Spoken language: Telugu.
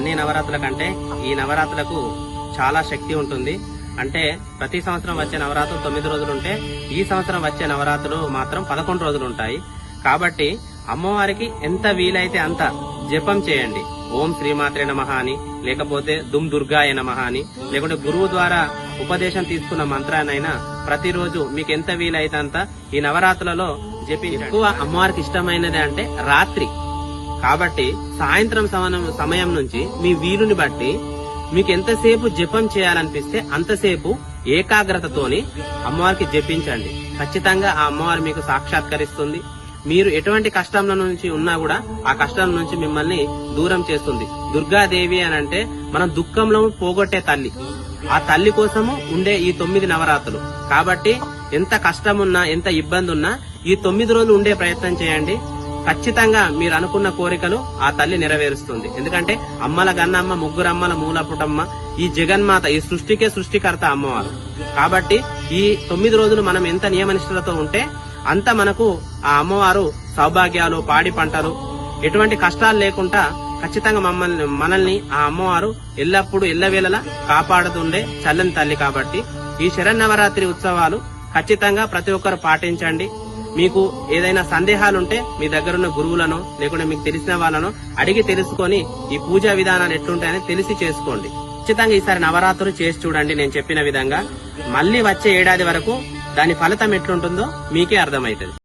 అన్ని నవరాత్రుల కంటే ఈ నవరాత్రులకు చాలా శక్తి ఉంటుంది. అంటే ప్రతి సంవత్సరం వచ్చే నవరాత్రులు తొమ్మిది రోజులు ఉంటే ఈ సంవత్సరం వచ్చే నవరాత్రులు మాత్రం పదకొండు రోజులు ఉంటాయి. కాబట్టి అమ్మవారికి ఎంత వీలైతే అంత జపం చేయండి. ఓం శ్రీమాత్రే నమహ అని లేకపోతే దుమ్ దుర్గాయ నమహ అని లేకుంటే గురువు ద్వారా ఉపదేశం తీసుకున్న మంత్రాన్నైనా ప్రతిరోజు మీకు ఎంత వీలైతే అంత ఈ నవరాత్రులలో జపి ఎక్కువ అమ్మవారికి ఇష్టమైనది అంటే రాత్రి. కాబట్టి సాయంత్రం సమయం- సమయం నుంచి మీ వీలుని బట్టి మీకు ఎంతసేపు జపం చేయాలనిపిస్తే అంతసేపు ఏకాగ్రతతోని అమ్మవారికి జపించండి. ఖచ్చితంగా ఆ అమ్మవారు మీకు సాక్షాత్కరిస్తుంది. మీరు ఎటువంటి కష్టంల నుంచి ఉన్నా కూడా ఆ కష్టం నుంచి మిమ్మల్ని దూరం చేస్తుంది. దుర్గాదేవి అని అంటే మనం దుఃఖంలో పోగొట్టే తల్లి. ఆ తల్లి కోసము ఉండే ఈ తొమ్మిది నవరాత్రులు. కాబట్టి ఎంత కష్టమున్నా ఎంత ఇబ్బంది ఉన్నా ఈ తొమ్మిది రోజులు ఉండే ప్రయత్నం చేయండి. ఖచ్చితంగా మీరు అనుకున్న కోరికలు ఆ తల్లి నెరవేరుస్తుంది. ఎందుకంటే అమ్మల గన్నమ్మ ముగ్గురమ్మల మూలపుటమ్మ ఈ జగన్మాత ఈ సృష్టికే సృష్టికర్త అమ్మవారు. కాబట్టి ఈ తొమ్మిది రోజులు మనం ఎంత నియమనిష్టలతో ఉంటే అంత మనకు ఆ అమ్మవారు సౌభాగ్యాలు పాడి పంటలు ఎటువంటి కష్టాలు లేకుండా ఖచ్చితంగా మమ్మల్ని మనల్ని ఆ అమ్మవారు ఎల్లప్పుడూ ఎల్లవేళలా కాపాడుతుండే చల్లని తల్లి కాబట్టి ఈ శరన్నవరాత్రి ఉత్సవాలు ఖచ్చితంగా ప్రతి ఒక్కరు పాటించండి. మీకు ఏదైనా సందేహాలుంటే మీ దగ్గరున్న గురువులను లేకుంటే మీకు తెలిసిన వాళ్ళను అడిగి తెలుసుకొని ఈ పూజా విధానాలు ఎట్లుంటాయని తెలిసి చేసుకోండి. ఖచ్చితంగా ఈసారి నవరాత్రులు చేసి చూడండి నేను చెప్పిన విధంగా. మళ్ళీ వచ్చే ఏడాది వరకు దాని ఫలితం ఎట్లుంటుందో మీకే అర్థమవుతుంది.